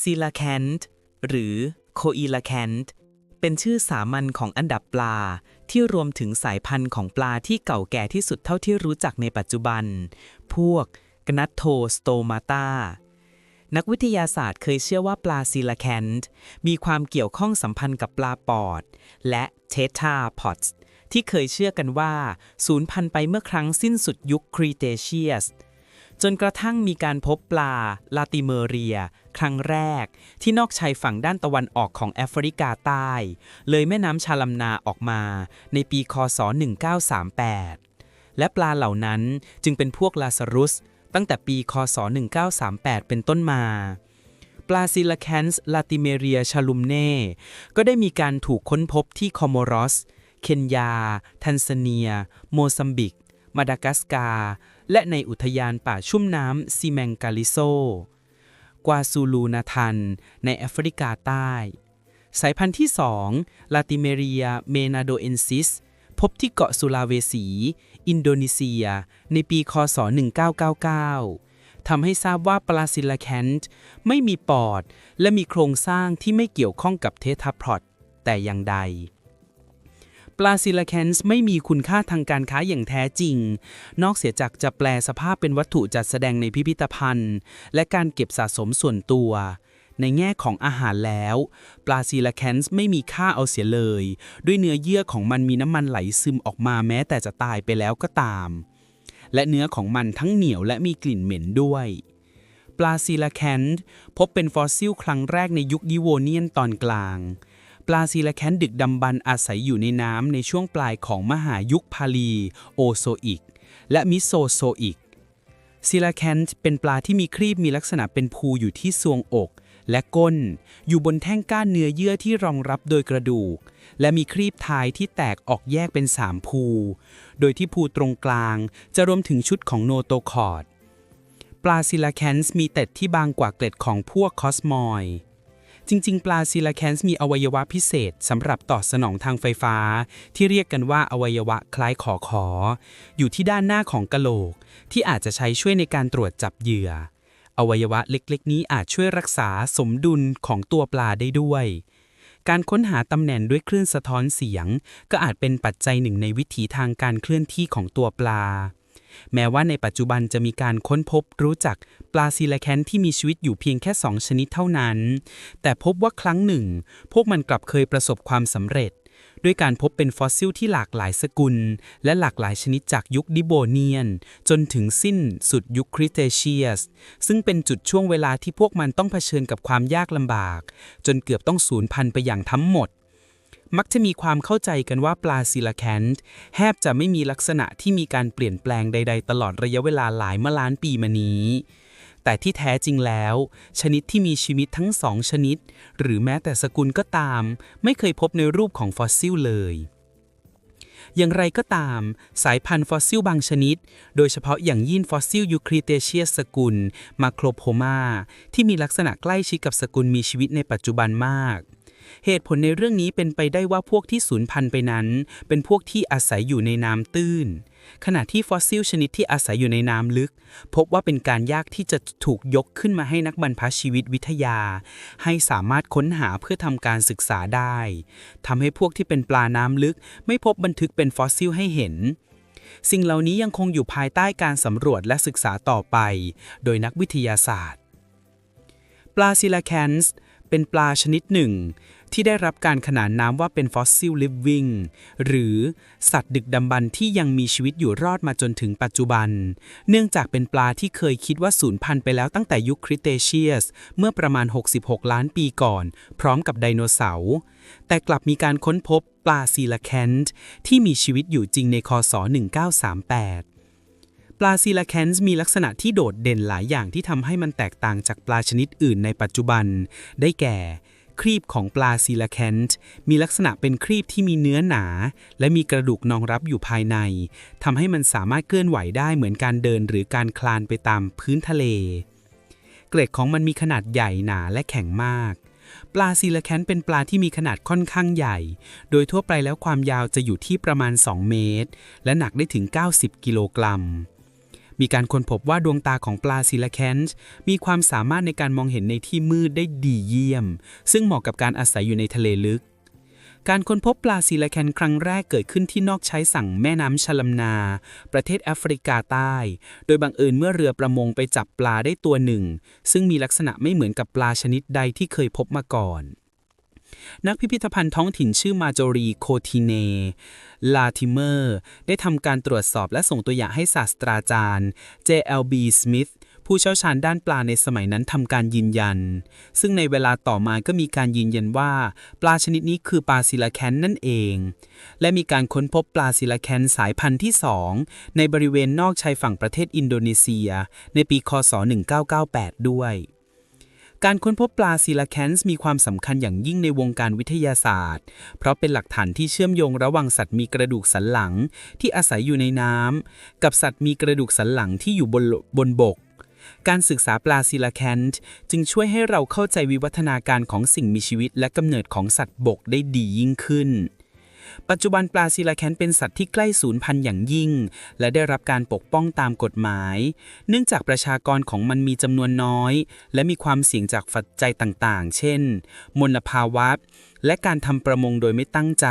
ซีลาแคนต์หรือโคอีลาแคนต์เป็นชื่อสามัญของอันดับปลาที่รวมถึงสายพันธุ์ของปลาที่เก่าแก่ที่สุดเท่าที่รู้จักในปัจจุบัน พวกกนัตโทสโตมาตานักวิทยาศาสตร์เคยเชื่อว่าปลาซีลาแคนต์มีความเกี่ยวข้องสัมพันธ์กับปลาปอด และเททาพอตส์ ที่เคยเชื่อกันว่าสูญพันธุ์ไปเมื่อครั้งสิ้นสุดยุคครีเทเชียสจนกระทั่งมีการพบปลาลาติเมเรีย ครั้งแรก ที่นอกชายฝั่งด้านตะวันออกของแอฟริกาใต้ เลยแม่น้ำชาลัมนาออกมา ในปีคศ 1938 และปลาเหล่านั้นจึงเป็นพวกลาซารุส ตั้งแต่ปีคศ 1938 เป็นต้นมาปลาซิลาแคนส์ลาติเมเรียชาลุมเน่ ก็ได้มีการถูกค้นพบที่คอโมรอส เคนยา ทันซาเนีย โมซัมบิก มาดากัสการ์ และในอุทยานป่าชุ่มน้ำซีแมงกาลิโซ กวาซูลูนาทัน ในแอฟริกาใต้ สายพันธุ์ที่ 2 ลาติเมเรีย เมนาโดเอนซิส พบที่เกาะสุลาเวสี อินโดนีเซีย ในปีคศ 1999ทำให้ทราบว่าปลาซิลาแคนต์ไม่มีปอด และมีโครงสร้างที่ไม่เกี่ยวข้องกับเททาพรอตแต่อย่างใด ปลาซิลาแคนส์ไม่มีคุณค่าทางการค้าอย่างแท้จริง นอกเสียจากจะแปลสภาพเป็นวัตถุจัดแสดงในพิพิธภัณฑ์ และการเก็บสะสมส่วนตัว ในแง่ของอาหารแล้ว ปลาซิลาแคนส์ไม่มีค่าเอาเสียเลย ด้วยเนื้อเยื่อของมันมีน้ำมันไหลซึมออกมาแม้แต่จะตายไปแล้วก็ตาม และเนื้อของมันทั้งเหนียวและมีกลิ่นเหม็นด้วยปลาซิลาแคนต์พบเป็นฟอสซิลครั้งแรกในยุคดิโวเนียนตอนกลาง ปลาซิลาแคนดึกดำบรรพ์อาศัยอยู่ในน้ำในช่วงปลายของมหายุคพาลี โอโซอิก และมิโซโซอิกซิลาแคนเป็นปลาที่มีครีบมีลักษณะเป็นภูอยู่ที่ซวงอก และก้น อยู่บนแท่งก้านเนื้อเยื่อที่รองรับโดยกระดูก และมีครีบท้ายที่แตกออกแยกเป็นสามภู โดยที่ภูตรงกลางจะรวมถึงชุดของโนโตคอร์ดปลาซิลาแคนส์มีเต็ดที่บางกว่าเกล็ดของพวกคอสมอย จริง ๆ ปลาซิลาแคนส์มีอวัยวะพิเศษสำหรับตอบสนองทางไฟฟ้า ที่เรียกกันว่าอวัยวะคล้ายขอขอ อยู่ที่ด้านหน้าของกะโหลก ที่อาจจะใช้ช่วยในการตรวจจับเหยื่อ อวัยวะเล็กๆ นี้อาจช่วยรักษาสมดุลของตัวปลาได้ด้วย การค้นหาตำแหน่งด้วยคลื่นสะท้อนเสียง ก็อาจเป็นปัจจัยหนึ่งในวิถีทางการเคลื่อนที่ของตัวปลา แม้ว่าในปัจจุบันจะมีการค้นพบรู้จักปลาซีลาแคนที่มีชีวิตอยู่เพียงแค่ 2 ชนิดเท่านั้น แต่พบว่าครั้งหนึ่ง พวกมันกลับเคยประสบความสำเร็จ ด้วยการพบเป็นฟอสซิลที่หลากหลายสกุล และหลากหลายชนิดจากยุคดิโบเนียน จนถึงสิ้นสุดยุคคริเทเชียส ซึ่งเป็นจุดช่วงเวลาที่พวกมันต้องเผชิญกับความยากลำบาก จนเกือบต้องสูญพันธุ์ไปอย่างทั้งหมด มักจะมีความเข้าใจกันว่าปลาซิลาแคนต์แทบจะไม่มีลักษณะที่มีการเปลี่ยนแปลงใด ๆ ตลอดระยะเวลาหลายมล้านปีมานี้ แต่ที่แท้จริงแล้ว ชนิดที่มีชีวิตทั้งสองชนิด หรือแม้แต่สกุลก็ตาม ไม่เคยพบในรูปของฟอสซิลเลยอย่างไรก็ตาม สายพันธุ์ฟอสซิลบางชนิด โดยเฉพาะอย่างยิ่งฟอสซิลยูคริเทเชียสสกุลมาโครโพมาที่มีลักษณะใกล้ชิดกับสกุลมีชีวิตในปัจจุบันมาก เหตุผลในเรื่องนี้เป็นไปได้ว่าพวกที่สูญพันธุ์ไปนั้น เป็นพวกที่อาศัยอยู่ในน้ำตื้น ขณะที่ฟอสซิลชนิดที่อาศัยอยู่ในน้ำลึก พบว่าเป็นการยากที่จะถูกยกขึ้นมาให้นักบรรพชีวิตวิทยา ให้สามารถค้นหาเพื่อทำการศึกษาได้ทำให้พวกที่เป็นปลาน้ำลึก ไม่พบบันทึกเป็นฟอสซิลให้เห็นสิ่งเหล่านี้ยังคงอยู่ภายใต้การสำรวจและศึกษาต่อไป โดยนักวิทยาศาสตร์ ปลาซิลาแคนส์ เป็นปลาชนิดหนึ่ง ที่ได้รับการขนานนามว่าเป็นฟอสซิลลิฟวิงหรือสัตว์ดึกดำบรรที่ยังมีชีวิตอยู่รอดมาจนถึงปัจจุบัน เนื่องจากเป็นปลาที่เคยคิดว่าสูญพันธุ์ไปแล้วตั้งแต่ยุคคริเทเชียส เมื่อประมาณ 66 ล้านปีก่อน พร้อมกับไดโนเสาร์แต่กลับมีการค้นพบปลาซีลาแคนต์ที่มีชีวิตอยู่จริงในคศ1938 ปลาซีลาแคนส์มีลักษณะที่โดดเด่นหลายอย่างที่ทำให้มันแตกต่างจากปลาชนิดอื่นในปัจจุบัน ได้แก่ ครีบของปลาซีลาแคนต์มีลักษณะเป็นครีบที่มีเนื้อหนา และมีกระดูกนองรับอยู่ภายในทำให้มันสามารถเคลื่อนไหวได้เหมือนการเดินหรือการคลานไปตามพื้นทะเล เกล็ดของมันมีขนาดใหญ่หนาและแข็งมากปลาซีลาแคนเป็นปลาที่มีขนาดค่อนข้างใหญ่ โดยทั่วไปแล้วความยาวจะอยู่ที่ประมาณ 2 เมตร และหนักได้ถึง 90 กิโลกรัม มีการค้นพบว่าดวงตาของปลาซิลาแคนส์มีความสามารถในการมองเห็นในที่มืดได้ดีเยี่ยม ซึ่งเหมาะกับการอาศัยอยู่ในทะเลลึก การค้นพบปลาซิลาแคนครั้งแรกเกิดขึ้นที่นอกชายฝั่งแม่น้ำชลัมนา ประเทศแอฟริกาใต้ โดยบังเอิญเมื่อเรือประมงไปจับปลาได้ตัวหนึ่ง ซึ่งมีลักษณะไม่เหมือนกับปลาชนิดใดที่เคยพบมาก่อน นักพิพิธภัณฑ์ท้องถิ่นชื่อมาโจรีโคทิเน ลาทิเมอร์ ได้ทำการตรวจสอบและส่งตัวอย่างให้ศาสตราจารย์ J.L.B. Smith ผู้เชี่ยวชาญด้านปลาในสมัยนั้นทำการยืนยัน ซึ่งในเวลาต่อมาก็มีการยืนยันว่า ปลาชนิดนี้คือปลาซิลาแคนนั่นเอง และมีการค้นพบปลาซิลาแคนสายพันธุ์ที่ 2 ในบริเวณนอกชายฝั่งประเทศอินโดนีเซีย ในปี คศ 1998 ด้วย การค้นพบปลาซีลาแคนส์มีความสำคัญอย่างยิ่งในวงการวิทยาศาสตร์ เพราะเป็นหลักฐานที่เชื่อมโยงระหว่างสัตว์มีกระดูกสันหลังที่อาศัยอยู่ในน้ำกับสัตว์มีกระดูกสันหลังที่อยู่บนบนบก การศึกษาปลาซีลาแคนต์จึงช่วยให้เราเข้าใจวิวัฒนาการของสิ่งมีชีวิตและกำเนิดของสัตว์บกได้ดียิ่งขึ้น ปัจจุบันปลาซีลาแคนเป็นสัตว์ที่ใกล้สูญพันธุ์อย่างยิ่ง และได้รับการปกป้องตามกฎหมาย เนื่องจากประชากรของมันมีจำนวนน้อย และมีความเสี่ยงจากปัจจัยต่างๆ เช่น มลภาวะ และการทำประมงโดยไม่ตั้งใจ